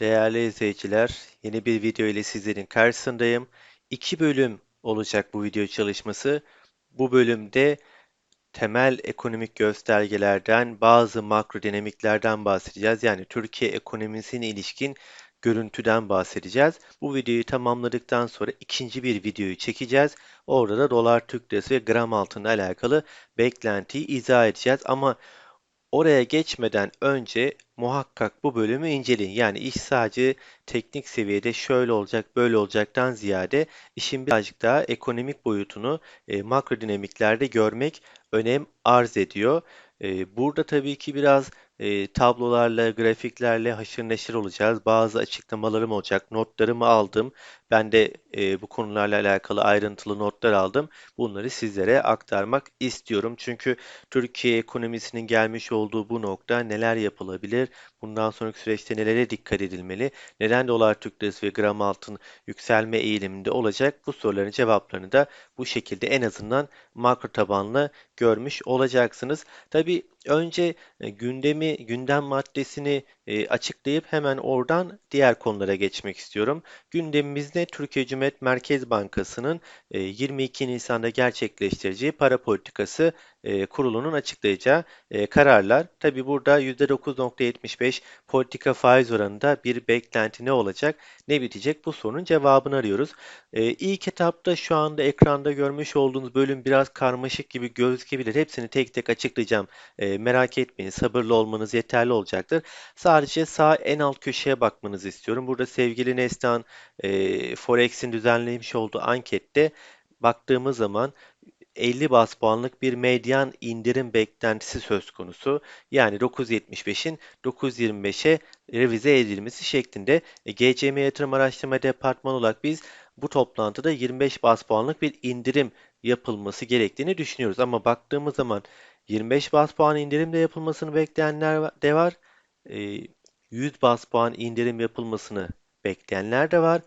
Değerli izleyiciler, yeni bir video ile sizlerin karşısındayım. İki bölüm olacak bu video çalışması. Bu bölümde temel ekonomik göstergelerden, bazı makro dinamiklerden bahsedeceğiz. Yani Türkiye ekonomisine ilişkin görüntüden bahsedeceğiz. Bu videoyu tamamladıktan sonra ikinci bir videoyu çekeceğiz. Orada da dolar, Türk lirası ve gram altınla alakalı beklentiyi izah edeceğiz. Ama Oraya geçmeden önce muhakkak bu bölümü inceleyin. Yani iş sadece teknik seviyede şöyle olacak, böyle olacaktan ziyade işin birazcık daha ekonomik boyutunu e, makro dinamiklerde görmek önem arz ediyor. E, burada tabii ki biraz e, tablolarla, grafiklerle haşır neşir olacağız. Bazı açıklamalarım olacak. Notlarımı aldım. Ben de e, bu konularla alakalı ayrıntılı notlar aldım. Bunları sizlere aktarmak istiyorum. Çünkü Türkiye ekonomisinin gelmiş olduğu bu nokta neler yapılabilir? Bundan sonraki süreçte nelere dikkat edilmeli? Neden dolar Türk lirası ve gram altın yükselme eğiliminde olacak? Bu soruların cevaplarını da bu şekilde en azından makro tabanlı görmüş olacaksınız. Tabii önce e, gündemi, gündem maddesini e, açıklayıp hemen oradan diğer konulara geçmek istiyorum. Gündemimizde Türkiye Cumhuriyet Merkez Bankası'nın 22 e, Nisan'da gerçekleştireceği para politikası kurulunun açıklayacağı kararlar. Tabi burada %9.75 politika faiz oranında bir beklenti ne olacak, ne bitecek bu sorunun cevabını arıyoruz. İlk etapta şu anda ekranda görmüş olduğunuz bölüm biraz karmaşık gibi gözükebilir. Hepsini tek tek açıklayacağım. Merak etmeyin sabırlı olmanız yeterli olacaktır. Sadece sağ en alt köşeye bakmanızı istiyorum. Burada sevgili Neslihan Forex'in düzenlemiş olduğu ankette baktığımız zaman 50 bas puanlık bir medyan indirim beklentisi söz konusu. Yani 9.75'in 9.25'e revize edilmesi şeklinde e, GCM Yatırım Araştırma Departmanı olarak biz bu toplantıda 25 bas puanlık bir indirim yapılması gerektiğini düşünüyoruz. Ama baktığımız zaman 25 bas puan indirim de yapılmasını bekleyenler de var. 100 e, bas puan indirim yapılmasını bekleyenler de var.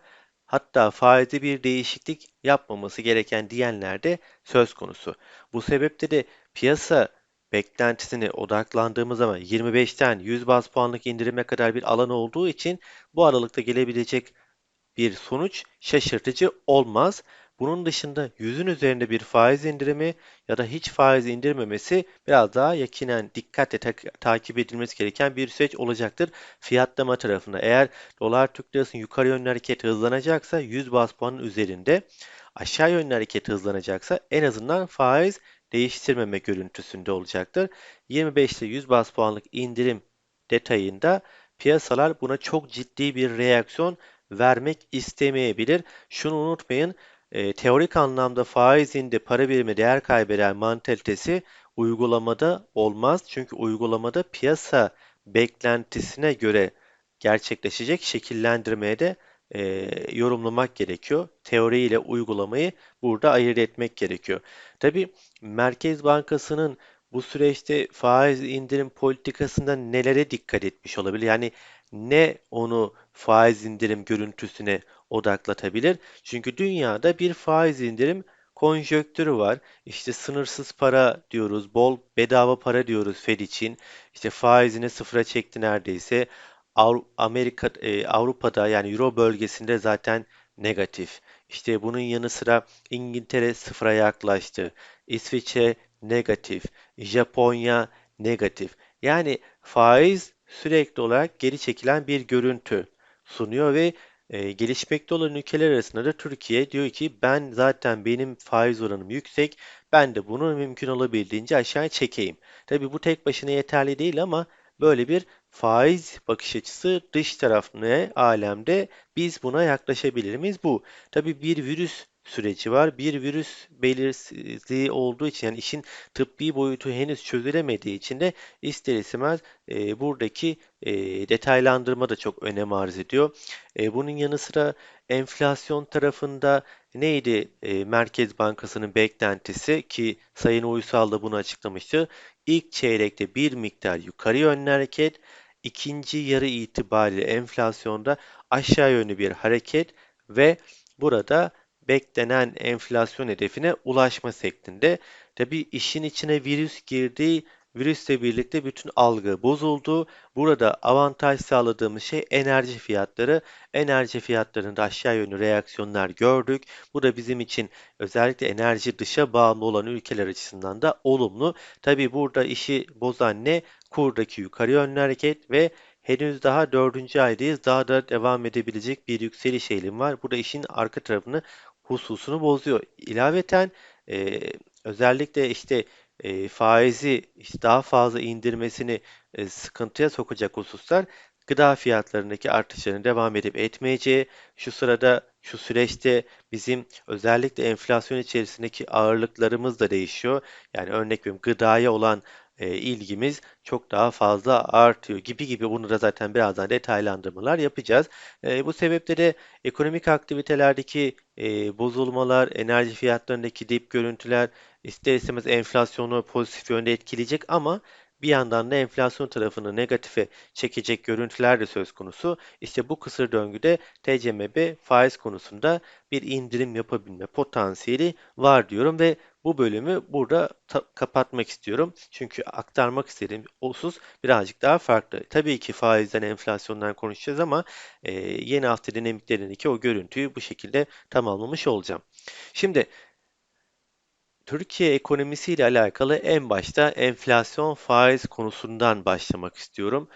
Hatta faizde bir değişiklik yapmaması gereken diyenler de söz konusu. Bu sebeple de piyasa beklentisine odaklandığımız zaman 25'ten 100 baz puanlık indirime kadar bir alan olduğu için bu aralıkta gelebilecek bir sonuç şaşırtıcı olmaz. Bunun dışında yüzün üzerinde bir faiz indirimi ya da hiç faiz indirmemesi biraz daha yakinen dikkatle ta takip edilmesi gereken bir süreç olacaktır fiyatlama tarafında. Eğer dolar Türk lirasının yukarı yönlü hareket hızlanacaksa 100 bas puanın üzerinde aşağı yönlü hareket hızlanacaksa en azından faiz değiştirmeme görüntüsünde olacaktır. 25 ile 100 bas puanlık indirim detayında piyasalar buna çok ciddi bir reaksiyon vermek istemeyebilir. Şunu unutmayın e, teorik anlamda faizinde para birimi değer kaybeden mantalitesi uygulamada olmaz. Çünkü uygulamada piyasa beklentisine göre gerçekleşecek şekillendirmeye de e, yorumlamak gerekiyor. Teori ile uygulamayı burada ayırt etmek gerekiyor. Tabi Merkez Bankası'nın bu süreçte faiz indirim politikasında nelere dikkat etmiş olabilir? Yani ne onu faiz indirim görüntüsüne odaklatabilir? Çünkü dünyada bir faiz indirim konjöktürü var. İşte sınırsız para diyoruz, bol bedava para diyoruz Fed için. İşte faizini sıfıra çekti neredeyse. Amerika, e, Avrupa'da yani Euro bölgesinde zaten negatif. İşte bunun yanı sıra İngiltere sıfıra yaklaştı. İsviçre negatif. Japonya negatif. Yani faiz sürekli olarak geri çekilen bir görüntü sunuyor ve e, gelişmekte olan ülkeler arasında da Türkiye diyor ki ben zaten benim faiz oranım yüksek ben de bunu mümkün olabildiğince aşağı çekeyim. Tabii bu tek başına yeterli değil ama böyle bir faiz bakış açısı dış tarafına alemde biz buna yaklaşabilir miyiz? Bu. Tabii bir virüs süreci var. Bir virüs belirsizliği olduğu için yani işin tıbbi boyutu henüz çözülemediği için de ister istemez e, buradaki e, detaylandırma da çok önem arz ediyor. E, bunun yanı sıra enflasyon tarafında neydi e, Merkez Bankası'nın beklentisi ki Sayın Uysal da bunu açıklamıştı. İlk çeyrekte bir miktar yukarı yönlü hareket, ikinci yarı itibariyle enflasyonda aşağı yönlü bir hareket ve burada beklenen enflasyon hedefine ulaşma şeklinde. Tabi işin içine virüs girdiği virüsle birlikte bütün algı bozuldu. Burada avantaj sağladığımız şey enerji fiyatları. Enerji fiyatlarında aşağı yönlü reaksiyonlar gördük. Bu da bizim için özellikle enerji dışa bağımlı olan ülkeler açısından da olumlu. Tabii burada işi bozan ne? Kurdaki yukarı yönlü hareket ve henüz daha dördüncü aydayız. Daha da devam edebilecek bir yükseliş eğilimi var. Bu da işin arka tarafını hususunu bozuyor. İlaveten e, özellikle işte e, faizi işte daha fazla indirmesini e, sıkıntıya sokacak hususlar gıda fiyatlarındaki artışların devam edip etmeyeceği, şu sırada şu süreçte bizim özellikle enflasyon içerisindeki ağırlıklarımız da değişiyor. Yani örnek veriyorum gıdaya olan e, ilgimiz çok daha fazla artıyor gibi gibi bunu da zaten birazdan detaylandırmalar yapacağız. E, bu sebeple de ekonomik aktivitelerdeki e, bozulmalar, enerji fiyatlarındaki dip görüntüler ister istemez enflasyonu pozitif yönde etkileyecek ama bir yandan da enflasyon tarafını negatife çekecek görüntüler de söz konusu. İşte bu kısır döngüde TCMB faiz konusunda bir indirim yapabilme potansiyeli var diyorum ve bu bölümü burada kapatmak istiyorum. Çünkü aktarmak istediğim husus birazcık daha farklı. Tabii ki faizden, enflasyondan konuşacağız ama e, yeni hafta dinamiklerindeki o görüntüyü bu şekilde tamamlamış olacağım. Şimdi Türkiye ekonomisiyle alakalı en başta enflasyon faiz konusundan başlamak istiyorum.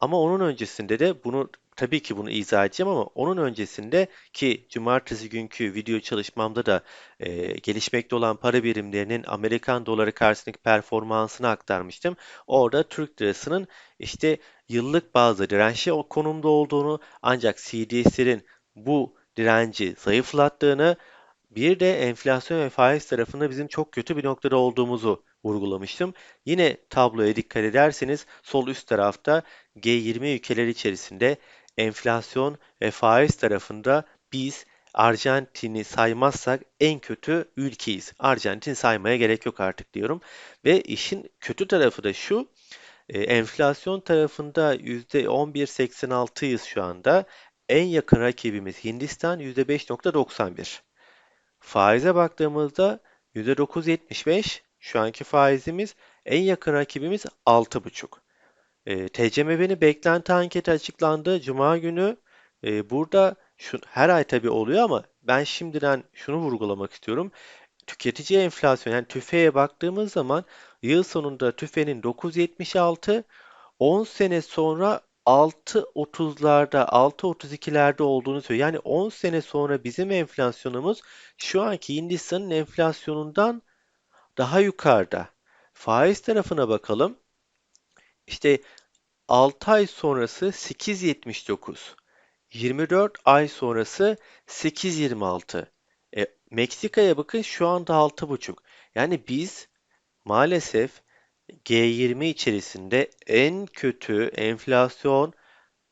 Ama onun öncesinde de bunu tabii ki bunu izah edeceğim ama onun öncesinde ki cumartesi günkü video çalışmamda da e, gelişmekte olan para birimlerinin Amerikan doları karşısındaki performansını aktarmıştım. Orada Türk lirasının işte yıllık bazı dirençli o konumda olduğunu ancak CDS'lerin bu direnci zayıflattığını bir de enflasyon ve faiz tarafında bizim çok kötü bir noktada olduğumuzu vurgulamıştım. Yine tabloya dikkat ederseniz sol üst tarafta G20 ülkeleri içerisinde enflasyon ve faiz tarafında biz Arjantin'i saymazsak en kötü ülkeyiz. Arjantin saymaya gerek yok artık diyorum. Ve işin kötü tarafı da şu. E, enflasyon tarafında %11.86'yız şu anda. En yakın rakibimiz Hindistan %5.91. Faize baktığımızda %9.75 şu anki faizimiz en yakın rakibimiz 6.5. E, TCMB'nin beklenti anketi açıklandı Cuma günü. E, burada şu, her ay tabii oluyor ama ben şimdiden şunu vurgulamak istiyorum. Tüketici enflasyon yani TÜFE'ye baktığımız zaman yıl sonunda TÜFE'nin 9.76, 10 sene sonra 6.30'larda, 6.32'lerde olduğunu söylüyor. Yani 10 sene sonra bizim enflasyonumuz şu anki Hindistan'ın enflasyonundan daha yukarıda. Faiz tarafına bakalım. İşte 6 ay sonrası 8.79. 24 ay sonrası 8.26. E, Meksika'ya bakın şu anda 6.5. Yani biz maalesef G20 içerisinde en kötü enflasyon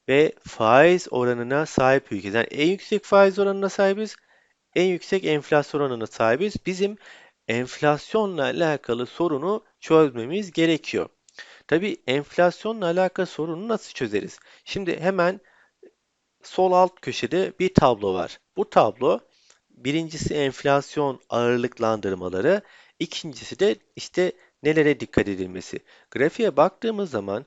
ve faiz oranına sahip ülkeyiz. Yani en yüksek faiz oranına sahibiz, en yüksek enflasyon oranına sahibiz. Bizim enflasyonla alakalı sorunu çözmemiz gerekiyor. Tabii enflasyonla alakalı sorunu nasıl çözeriz? Şimdi hemen sol alt köşede bir tablo var. Bu tablo birincisi enflasyon ağırlıklandırmaları, ikincisi de işte nelere dikkat edilmesi. Grafiğe baktığımız zaman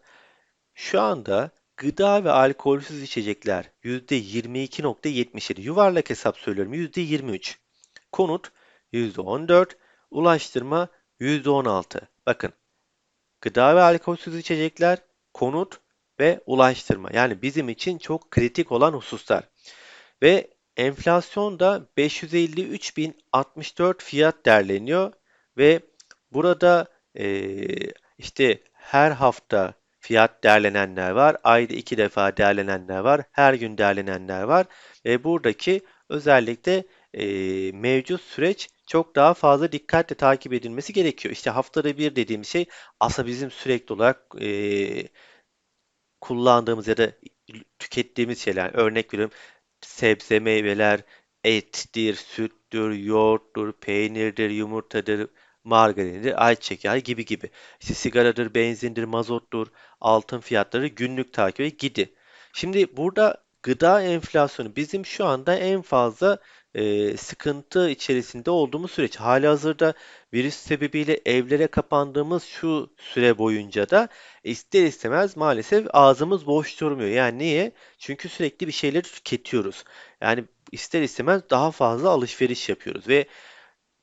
şu anda gıda ve alkolsüz içecekler %22.77 yuvarlak hesap söylüyorum %23. Konut %14, ulaştırma %16. Bakın gıda ve alkolsüz içecekler, konut ve ulaştırma. Yani bizim için çok kritik olan hususlar. Ve enflasyon da 553.064 fiyat derleniyor ve burada ee, işte her hafta fiyat değerlenenler var, ayda iki defa değerlenenler var, her gün değerlenenler var ve buradaki özellikle e, mevcut süreç çok daha fazla dikkatle takip edilmesi gerekiyor. İşte haftada bir dediğim şey aslında bizim sürekli olarak e, kullandığımız ya da tükettiğimiz şeyler. Örnek veriyorum sebze, meyveler, ettir, süttür, yoğurttur, peynirdir, yumurtadır, margarindir, ayçiçek yağı gibi gibi. İşte sigaradır, benzindir, mazottur, altın fiyatları günlük takibi gidi. Şimdi burada gıda enflasyonu bizim şu anda en fazla e, sıkıntı içerisinde olduğumuz süreç. Halihazırda virüs sebebiyle evlere kapandığımız şu süre boyunca da ister istemez maalesef ağzımız boş durmuyor. Yani niye? Çünkü sürekli bir şeyleri tüketiyoruz. Yani ister istemez daha fazla alışveriş yapıyoruz ve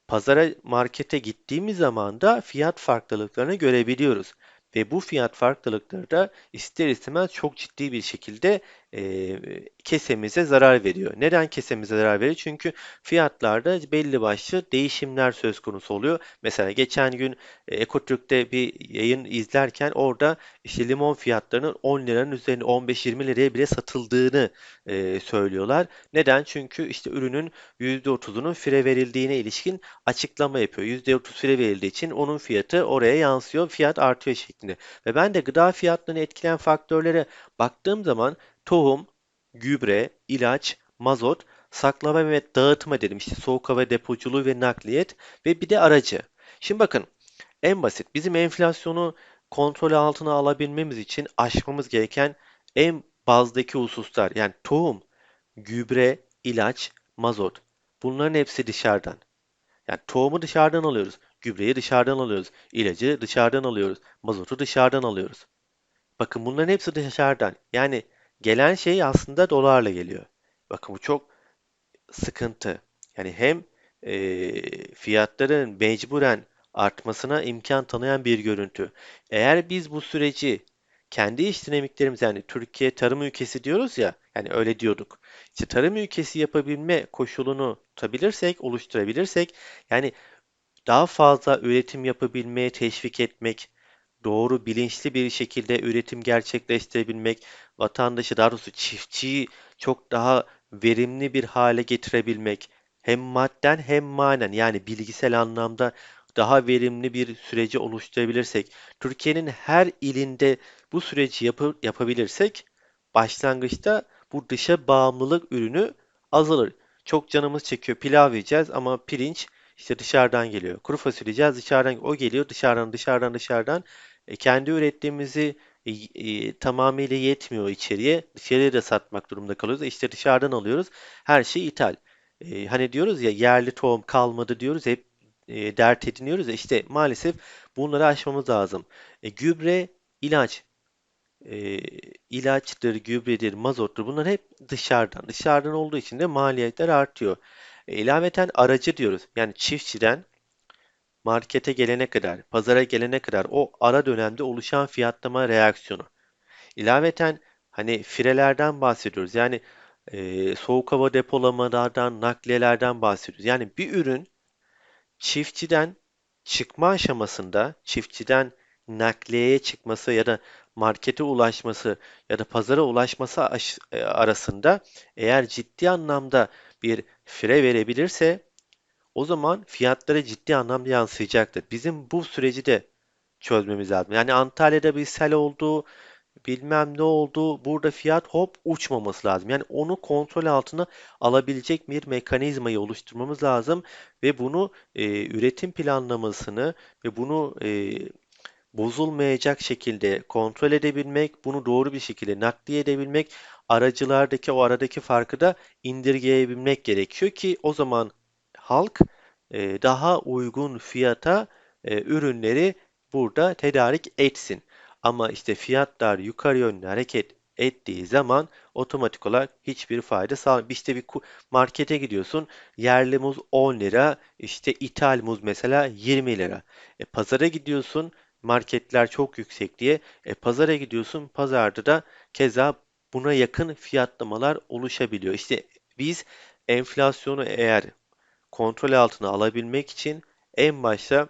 Pazara, markete gittiğimiz zaman da fiyat farklılıklarını görebiliyoruz. Ve bu fiyat farklılıkları da ister istemez çok ciddi bir şekilde e, kesemize zarar veriyor. Neden kesemize zarar veriyor? Çünkü fiyatlarda belli başlı değişimler söz konusu oluyor. Mesela geçen gün Ekotürk'te bir yayın izlerken orada işte limon fiyatlarının 10 liranın üzerinde 15-20 liraya bile satıldığını e, söylüyorlar. Neden? Çünkü işte ürünün %30'unun fire verildiğine ilişkin açıklama yapıyor. %30 fire verildiği için onun fiyatı oraya yansıyor, fiyat artıyor şeklinde. Ve ben de gıda fiyatlarını etkileyen faktörlere baktığım zaman tohum, gübre, ilaç, mazot, saklama ve dağıtma dedim. İşte soğuk hava depoculuğu ve nakliyet ve bir de aracı. Şimdi bakın en basit bizim enflasyonu kontrol altına alabilmemiz için aşmamız gereken en bazdaki hususlar yani tohum, gübre, ilaç, mazot. Bunların hepsi dışarıdan. Yani tohumu dışarıdan alıyoruz, gübreyi dışarıdan alıyoruz, ilacı dışarıdan alıyoruz, mazotu dışarıdan alıyoruz. Bakın bunların hepsi dışarıdan. Yani gelen şey aslında dolarla geliyor. Bakın bu çok sıkıntı. Yani hem e, fiyatların mecburen artmasına imkan tanıyan bir görüntü. Eğer biz bu süreci kendi iş dinamiklerimiz yani Türkiye tarım ülkesi diyoruz ya yani öyle diyorduk. İşte tarım ülkesi yapabilme koşulunu tutabilirsek, oluşturabilirsek yani daha fazla üretim yapabilmeye teşvik etmek, doğru bilinçli bir şekilde üretim gerçekleştirebilmek, vatandaşı daha doğrusu çiftçiyi çok daha verimli bir hale getirebilmek, hem madden hem manen yani bilgisel anlamda daha verimli bir süreci oluşturabilirsek, Türkiye'nin her ilinde bu süreci yapı, yapabilirsek, başlangıçta bu dışa bağımlılık ürünü azalır. Çok canımız çekiyor pilav yiyeceğiz ama pirinç işte dışarıdan geliyor. Kuru fasulye yiyeceğiz dışarıdan o geliyor dışarıdan dışarıdan dışarıdan. E, kendi ürettiğimizi e, e, tamamıyla yetmiyor içeriye. Dışarıya da satmak durumunda kalıyoruz. E, işte dışarıdan alıyoruz. Her şey ithal. E, hani diyoruz ya yerli tohum kalmadı diyoruz. Hep e, dert ediniyoruz ya. İşte maalesef bunları aşmamız lazım. E, gübre, ilaç. E, ilaçtır, gübredir, mazottur. Bunlar hep dışarıdan. Dışarıdan olduğu için de maliyetler artıyor. E, ilaveten aracı diyoruz. Yani çiftçiden markete gelene kadar, pazara gelene kadar o ara dönemde oluşan fiyatlama reaksiyonu. İlaveten hani firelerden bahsediyoruz. Yani e, soğuk hava depolamalardan, nakliyelerden bahsediyoruz. Yani bir ürün çiftçiden çıkma aşamasında, çiftçiden nakliyeye çıkması ya da markete ulaşması ya da pazara ulaşması e, arasında eğer ciddi anlamda bir fire verebilirse o zaman fiyatlara ciddi anlamda yansıyacaktır. Bizim bu süreci de çözmemiz lazım. Yani Antalya'da bir sel oldu, bilmem ne oldu. Burada fiyat hop uçmaması lazım. Yani onu kontrol altına alabilecek bir mekanizmayı oluşturmamız lazım ve bunu e, üretim planlamasını ve bunu e, bozulmayacak şekilde kontrol edebilmek, bunu doğru bir şekilde nakliye edebilmek, aracılardaki o aradaki farkı da indirgeyebilmek gerekiyor ki o zaman halk e, daha uygun fiyata e, ürünleri burada tedarik etsin. Ama işte fiyatlar yukarı yönlü hareket ettiği zaman otomatik olarak hiçbir fayda sağlamıyor. İşte bir markete gidiyorsun yerli muz 10 lira işte ithal muz mesela 20 lira. E, pazara gidiyorsun marketler çok yüksek diye. E, pazara gidiyorsun pazarda da keza buna yakın fiyatlamalar oluşabiliyor. İşte biz enflasyonu eğer kontrol altına alabilmek için en başta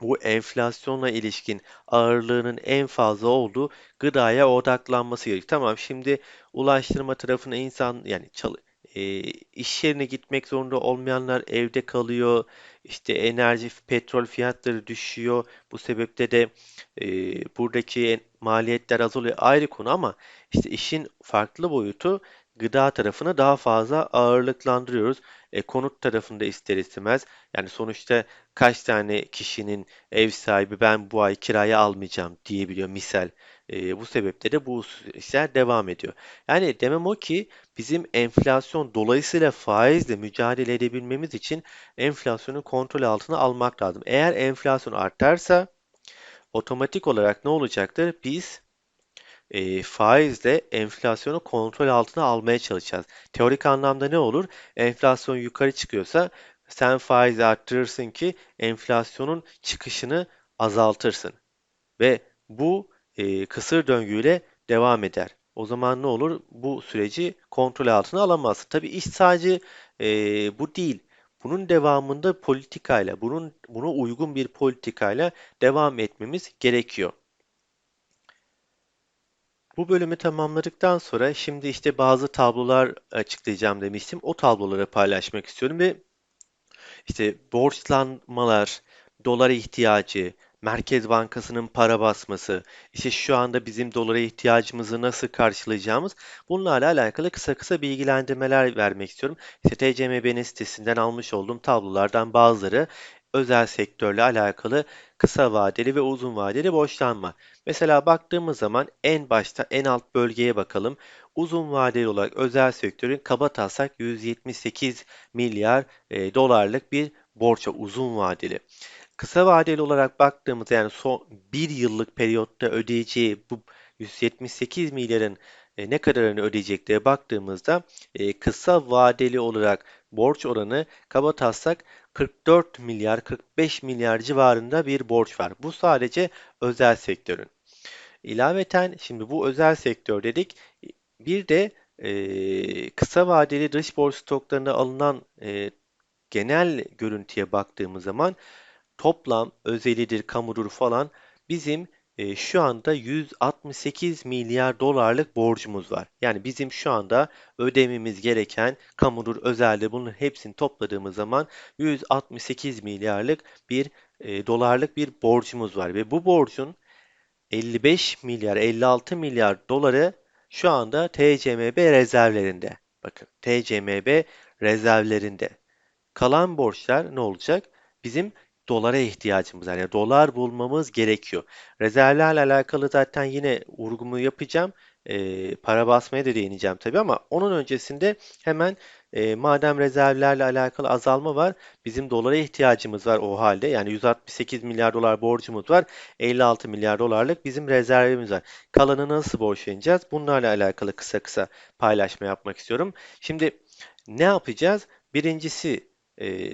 bu enflasyonla ilişkin ağırlığının en fazla olduğu gıdaya odaklanması gerekiyor. Tamam şimdi ulaştırma tarafına insan yani çalı, e, iş yerine gitmek zorunda olmayanlar evde kalıyor. İşte enerji, petrol fiyatları düşüyor. Bu sebeple de e, buradaki maliyetler azalıyor. Ayrı konu ama işte işin farklı boyutu gıda tarafını daha fazla ağırlıklandırıyoruz. E, konut tarafında ister istemez. Yani sonuçta kaç tane kişinin ev sahibi ben bu ay kiraya almayacağım diyebiliyor misal. e, bu sebeple de bu işler devam ediyor. Yani demem o ki bizim enflasyon dolayısıyla faizle mücadele edebilmemiz için enflasyonu kontrol altına almak lazım. Eğer enflasyon artarsa otomatik olarak ne olacaktır? Biz e, faizle enflasyonu kontrol altına almaya çalışacağız. Teorik anlamda ne olur? Enflasyon yukarı çıkıyorsa sen faizi arttırırsın ki enflasyonun çıkışını azaltırsın. Ve bu e, kısır döngüyle devam eder. O zaman ne olur? Bu süreci kontrol altına alamazsın. Tabii iş sadece e, bu değil. Bunun devamında politikayla, bunun buna uygun bir politikayla devam etmemiz gerekiyor. Bu bölümü tamamladıktan sonra şimdi işte bazı tablolar açıklayacağım demiştim. O tabloları paylaşmak istiyorum ve işte borçlanmalar, dolara ihtiyacı, Merkez Bankası'nın para basması, işte şu anda bizim dolara ihtiyacımızı nasıl karşılayacağımız bunlarla alakalı kısa kısa bilgilendirmeler vermek istiyorum. İşte TCMB'nin sitesinden almış olduğum tablolardan bazıları özel sektörle alakalı kısa vadeli ve uzun vadeli borçlanma. Mesela baktığımız zaman en başta en alt bölgeye bakalım. Uzun vadeli olarak özel sektörün kaba taslak 178 milyar e, dolarlık bir borça uzun vadeli. Kısa vadeli olarak baktığımızda yani son bir yıllık periyotta ödeyeceği bu 178 milyarın e, ne kadarını ödeyecek diye baktığımızda e, kısa vadeli olarak borç oranı kaba taslak 44 milyar 45 milyar civarında bir borç var. Bu sadece özel sektörün. İlaveten şimdi bu özel sektör dedik. Bir de e, kısa vadeli dış borç stoklarında alınan e, genel görüntüye baktığımız zaman toplam özelidir, kamudur falan bizim e, şu anda 168 milyar dolarlık borcumuz var. Yani bizim şu anda ödememiz gereken kamudur, özelde bunun hepsini topladığımız zaman 168 milyarlık bir e, dolarlık bir borcumuz var ve bu borcun 55 milyar 56 milyar doları şu anda TCMB rezervlerinde. Bakın TCMB rezervlerinde. Kalan borçlar ne olacak? Bizim dolara ihtiyacımız var. Yani dolar bulmamız gerekiyor. Rezervlerle alakalı zaten yine vurgumu yapacağım. E, para basmaya da değineceğim tabii ama onun öncesinde hemen e, madem rezervlerle alakalı azalma var, bizim dolara ihtiyacımız var o halde. Yani 168 milyar dolar borcumuz var. 56 milyar dolarlık bizim rezervimiz var. Kalanı nasıl borçlanacağız? Bunlarla alakalı kısa kısa paylaşma yapmak istiyorum. Şimdi ne yapacağız? Birincisi e,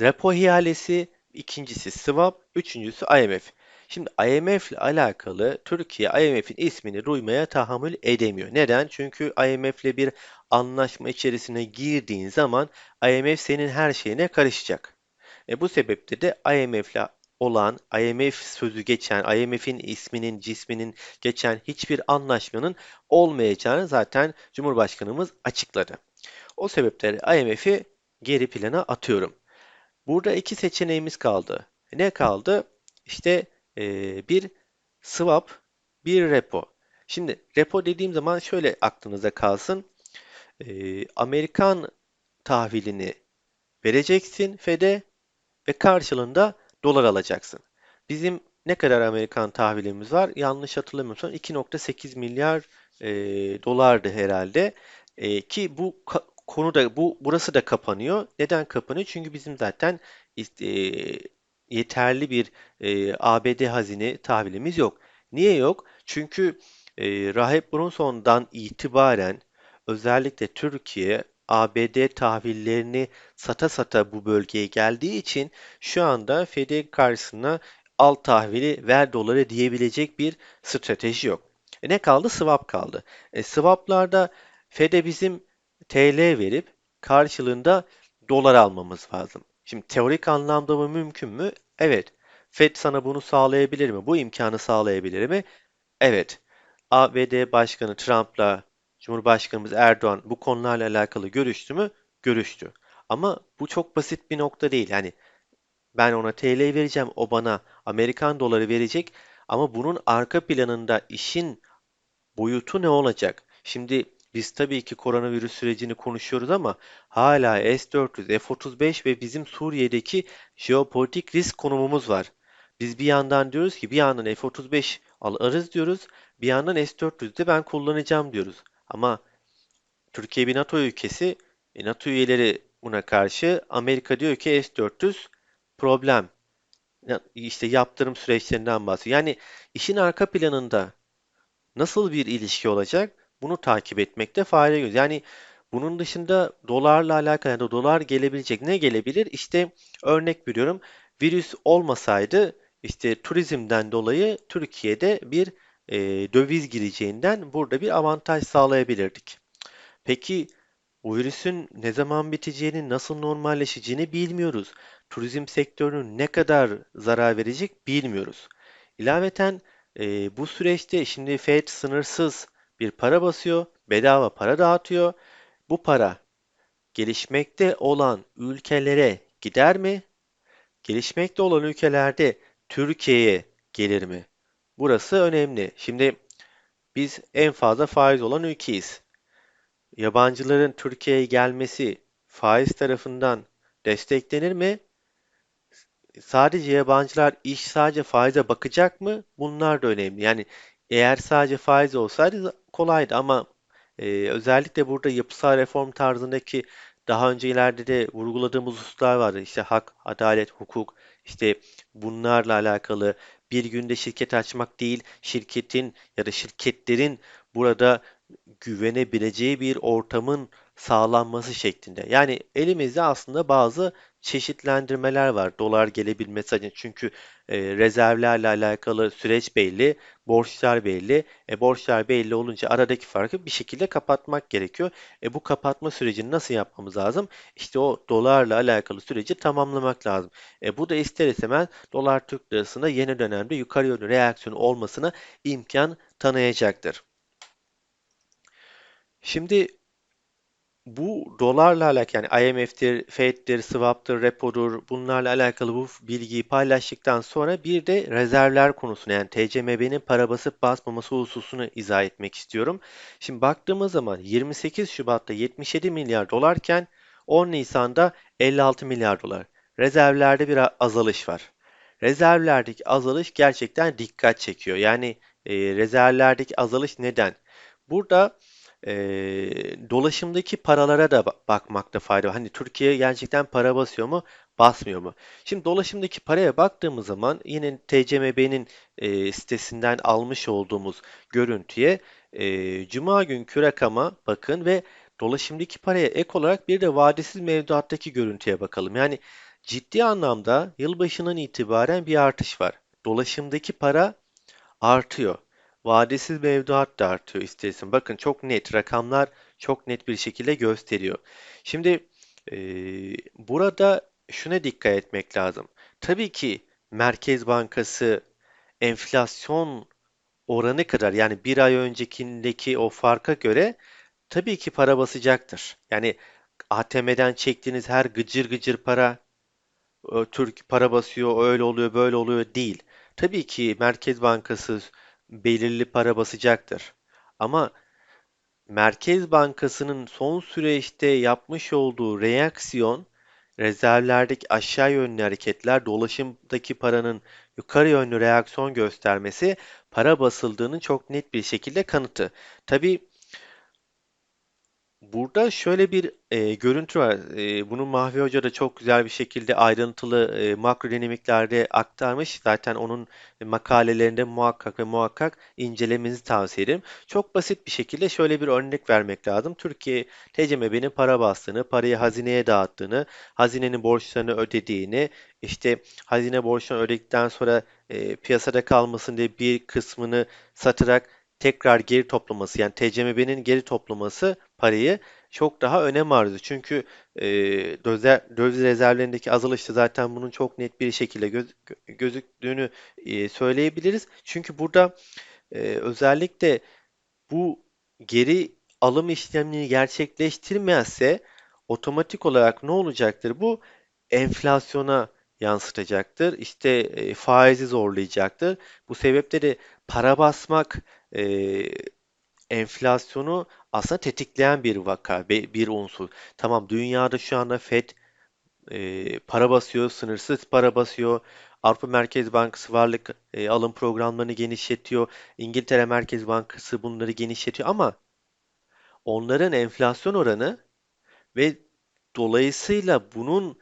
repo ihalesi, ikincisi swap, üçüncüsü IMF. Şimdi IMF ile alakalı Türkiye IMF'in ismini duymaya tahammül edemiyor. Neden? Çünkü IMF ile bir anlaşma içerisine girdiğin zaman IMF senin her şeyine karışacak. E bu sebeple de IMF ile olan, IMF sözü geçen, IMF'in isminin, cisminin geçen hiçbir anlaşmanın olmayacağını zaten Cumhurbaşkanımız açıkladı. O sebeple IMF'i geri plana atıyorum. Burada iki seçeneğimiz kaldı. Ne kaldı? İşte e, bir swap, bir repo. Şimdi repo dediğim zaman şöyle aklınıza kalsın. E, Amerikan tahvilini vereceksin FED'e ve karşılığında dolar alacaksın. Bizim ne kadar Amerikan tahvilimiz var? Yanlış hatırlamıyorsam 2.8 milyar e, dolardı herhalde. E, ki bu konu da bu burası da kapanıyor. Neden kapanıyor? Çünkü bizim zaten e, yeterli bir e, ABD hazine tahvilimiz yok. Niye yok? Çünkü e, Rahip Brunson'dan itibaren özellikle Türkiye ABD tahvillerini sata sata bu bölgeye geldiği için şu anda Fed karşısına al tahvili ver doları diyebilecek bir strateji yok. E ne kaldı? Swap kaldı. E, swaplarda Fed'e bizim TL verip karşılığında dolar almamız lazım. Şimdi teorik anlamda mı mümkün mü? Evet. Fed sana bunu sağlayabilir mi? Bu imkanı sağlayabilir mi? Evet. ABD Başkanı Trump'la Cumhurbaşkanımız Erdoğan bu konularla alakalı görüştü mü? Görüştü. Ama bu çok basit bir nokta değil. Yani ben ona TL vereceğim, o bana Amerikan doları verecek. Ama bunun arka planında işin boyutu ne olacak? Şimdi biz tabii ki koronavirüs sürecini konuşuyoruz ama hala S-400, F-35 ve bizim Suriye'deki jeopolitik risk konumumuz var. Biz bir yandan diyoruz ki bir yandan F-35 alırız diyoruz. Bir yandan S-400'de ben kullanacağım diyoruz. Ama Türkiye bir NATO ülkesi. E, NATO üyeleri buna karşı Amerika diyor ki S-400 problem. İşte yaptırım süreçlerinden bahsediyor. Yani işin arka planında nasıl bir ilişki olacak? Bunu takip etmekte fayda görüyoruz. Yani bunun dışında dolarla alakalı ya da dolar gelebilecek ne gelebilir? İşte örnek veriyorum. Virüs olmasaydı işte turizmden dolayı Türkiye'de bir e, döviz gireceğinden burada bir avantaj sağlayabilirdik. Peki bu virüsün ne zaman biteceğini, nasıl normalleşeceğini bilmiyoruz. Turizm sektörünün ne kadar zarar verecek bilmiyoruz. İlaveten e, bu süreçte şimdi Fed sınırsız bir para basıyor, bedava para dağıtıyor. Bu para gelişmekte olan ülkelere gider mi? Gelişmekte olan ülkelerde Türkiye'ye gelir mi? Burası önemli. Şimdi biz en fazla faiz olan ülkeyiz. Yabancıların Türkiye'ye gelmesi faiz tarafından desteklenir mi? Sadece yabancılar iş sadece faize bakacak mı? Bunlar da önemli. Yani eğer sadece faiz olsaydı kolaydı ama e, özellikle burada yapısal reform tarzındaki daha öncelerde de vurguladığımız hususlar vardı. İşte hak, adalet, hukuk, işte bunlarla alakalı bir günde şirket açmak değil, şirketin ya da şirketlerin burada güvenebileceği bir ortamın sağlanması şeklinde. Yani elimizde aslında bazı çeşitlendirmeler var dolar gelebilmesi için. Çünkü e, rezervlerle alakalı süreç belli, borçlar belli. E, borçlar belli olunca aradaki farkı bir şekilde kapatmak gerekiyor. E, bu kapatma sürecini nasıl yapmamız lazım? İşte o dolarla alakalı süreci tamamlamak lazım. E, bu da ister istemez dolar Türk lirasında yeni dönemde yukarı yönlü reaksiyon olmasına imkan tanıyacaktır. Şimdi bu dolarla alakalı yani IMF'tir, Fed'dir, swap'tır, repo'dur bunlarla alakalı bu bilgiyi paylaştıktan sonra bir de rezervler konusunu yani TCMB'nin para basıp basmaması hususunu izah etmek istiyorum. Şimdi baktığımız zaman 28 Şubat'ta 77 milyar dolarken 10 Nisan'da 56 milyar dolar. Rezervlerde bir azalış var. Rezervlerdeki azalış gerçekten dikkat çekiyor. Yani e, rezervlerdeki azalış neden? Burada Eee, dolaşımdaki paralara da ba- bakmakta fayda var. Hani Türkiye gerçekten para basıyor mu, basmıyor mu? Şimdi dolaşımdaki paraya baktığımız zaman yine TCMB'nin eee, sitesinden almış olduğumuz görüntüye eee, Cuma günkü rakama bakın ve dolaşımdaki paraya ek olarak bir de vadesiz mevduattaki görüntüye bakalım. Yani ciddi anlamda yılbaşından itibaren bir artış var. Dolaşımdaki para artıyor. Vadesiz mevduat da artıyor istersen. Bakın çok net rakamlar çok net bir şekilde gösteriyor. Şimdi eee, burada şuna dikkat etmek lazım. Tabii ki Merkez Bankası enflasyon oranı kadar yani bir ay öncekindeki o farka göre tabii ki para basacaktır. Yani ATM'den çektiğiniz her gıcır gıcır para e, Türk para basıyor, öyle oluyor, böyle oluyor değil. Tabii ki Merkez Bankası belirli para basacaktır. Ama Merkez Bankası'nın son süreçte yapmış olduğu reaksiyon, rezervlerdeki aşağı yönlü hareketler, dolaşımdaki paranın yukarı yönlü reaksiyon göstermesi para basıldığının çok net bir şekilde kanıtı. Tabii Burada şöyle bir e, görüntü var. E, bunu Mahvi Hoca da çok güzel bir şekilde ayrıntılı e, makro dinamiklerde aktarmış. Zaten onun makalelerinde muhakkak ve muhakkak incelemenizi tavsiye ederim. Çok basit bir şekilde şöyle bir örnek vermek lazım. Türkiye TCMB'nin para bastığını, parayı hazineye dağıttığını, hazinenin borçlarını ödediğini, işte hazine borçlarını ödedikten sonra e, piyasada kalmasın diye bir kısmını satarak tekrar geri toplaması yani TCMB'nin geri toplaması parayı çok daha önem arz ediyor. Çünkü e, döviz, rezervlerindeki azalışta zaten bunun çok net bir şekilde göz, gözüktüğünü e, söyleyebiliriz. Çünkü burada e, özellikle bu geri alım işlemini gerçekleştirmezse otomatik olarak ne olacaktır? Bu enflasyona yansıtacaktır. İşte e, faizi zorlayacaktır. Bu sebeple para basmak e, enflasyonu aslında tetikleyen bir vaka, bir unsur. Tamam dünyada şu anda FED e, para basıyor, sınırsız para basıyor. Avrupa Merkez Bankası varlık e, alım programlarını genişletiyor. İngiltere Merkez Bankası bunları genişletiyor ama onların enflasyon oranı ve dolayısıyla bunun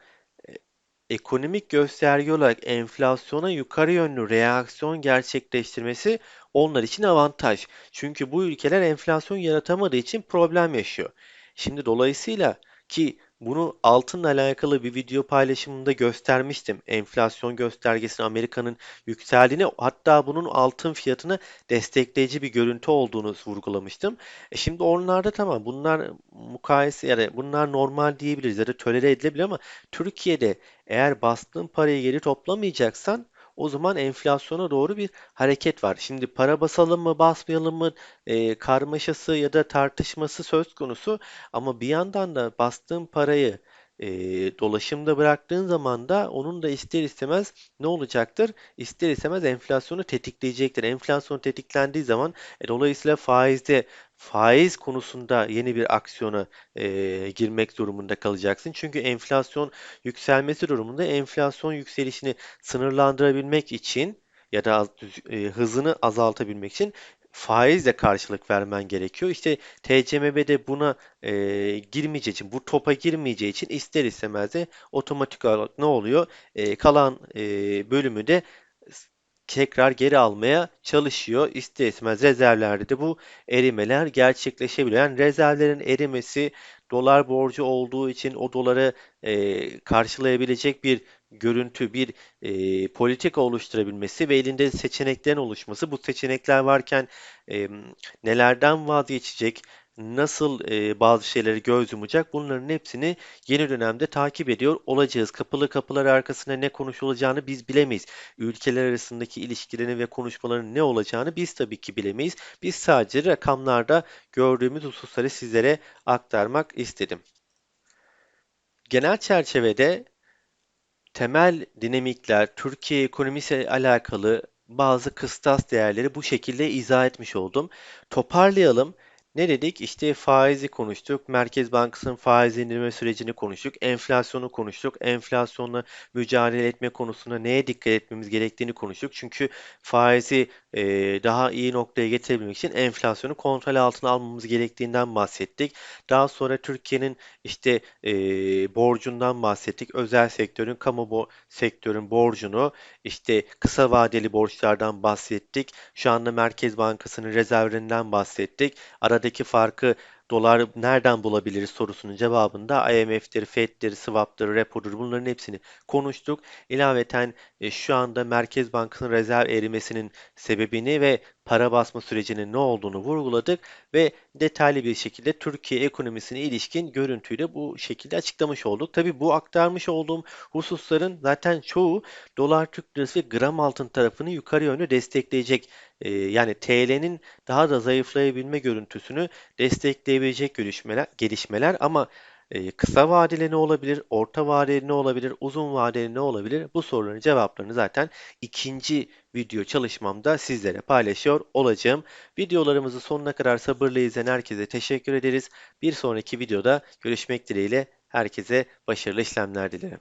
ekonomik gösterge olarak enflasyona yukarı yönlü reaksiyon gerçekleştirmesi onlar için avantaj. Çünkü bu ülkeler enflasyon yaratamadığı için problem yaşıyor. Şimdi dolayısıyla ki bunu altınla alakalı bir video paylaşımında göstermiştim. Enflasyon göstergesinin Amerika'nın yükseldiğini hatta bunun altın fiyatını destekleyici bir görüntü olduğunu vurgulamıştım. E şimdi onlarda tamam bunlar mukayese ya da bunlar normal diyebiliriz ya da tolere edilebilir ama Türkiye'de eğer bastığın parayı geri toplamayacaksan o zaman enflasyona doğru bir hareket var. Şimdi para basalım mı basmayalım mı e, karmaşası ya da tartışması söz konusu ama bir yandan da bastığın parayı e, dolaşımda bıraktığın zaman da onun da ister istemez ne olacaktır? İster istemez enflasyonu tetikleyecektir. Enflasyon tetiklendiği zaman e, dolayısıyla faizde faiz konusunda yeni bir aksiyona e, girmek durumunda kalacaksın. Çünkü enflasyon yükselmesi durumunda enflasyon yükselişini sınırlandırabilmek için ya da e, hızını azaltabilmek için faizle karşılık vermen gerekiyor. İşte TCMB de buna e, girmeyeceği için, bu topa girmeyeceği için ister istemez de otomatik olarak ne oluyor? E, kalan e, bölümü de tekrar geri almaya çalışıyor. İster istemez rezervlerde de bu erimeler gerçekleşebiliyor. Yani rezervlerin erimesi dolar borcu olduğu için o doları e, karşılayabilecek bir görüntü, bir e, politika oluşturabilmesi ve elinde seçeneklerin oluşması. Bu seçenekler varken e, nelerden vazgeçecek, nasıl e, bazı şeyleri göz yumacak bunların hepsini yeni dönemde takip ediyor olacağız. Kapalı kapılar arkasında ne konuşulacağını biz bilemeyiz. Ülkeler arasındaki ilişkilerin ve konuşmaların ne olacağını biz tabii ki bilemeyiz. Biz sadece rakamlarda gördüğümüz hususları sizlere aktarmak istedim. Genel çerçevede temel dinamikler, Türkiye ekonomisiyle alakalı bazı kıstas değerleri bu şekilde izah etmiş oldum. Toparlayalım. Ne dedik? İşte faizi konuştuk. Merkez Bankası'nın faiz indirme sürecini konuştuk. Enflasyonu konuştuk. Enflasyonla mücadele etme konusunda neye dikkat etmemiz gerektiğini konuştuk. Çünkü faizi e, daha iyi noktaya getirebilmek için enflasyonu kontrol altına almamız gerektiğinden bahsettik. Daha sonra Türkiye'nin işte e, borcundan bahsettik. Özel sektörün, kamu bo- sektörün borcunu, işte kısa vadeli borçlardan bahsettik. Şu anda Merkez Bankası'nın rezervlerinden bahsettik. Aradaki farkı dolar nereden bulabiliriz sorusunun cevabında IMF'tir, FED'dir, swap'tır, repo'dur bunların hepsini konuştuk. İlaveten e, şu anda Merkez Bankası'nın rezerv erimesinin sebebini ve para basma sürecinin ne olduğunu vurguladık ve detaylı bir şekilde Türkiye ekonomisine ilişkin görüntüyü de bu şekilde açıklamış olduk. Tabii bu aktarmış olduğum hususların zaten çoğu dolar Türk lirası ve gram altın tarafını yukarı yönlü destekleyecek. e, yani TL'nin daha da zayıflayabilme görüntüsünü destekleyebilecek gelişmeler, gelişmeler ama e, kısa vadeli ne olabilir, orta vadeli ne olabilir, uzun vadeli ne olabilir? Bu soruların cevaplarını zaten ikinci video çalışmamda sizlere paylaşıyor olacağım. Videolarımızı sonuna kadar sabırla izleyen herkese teşekkür ederiz. Bir sonraki videoda görüşmek dileğiyle herkese başarılı işlemler dilerim.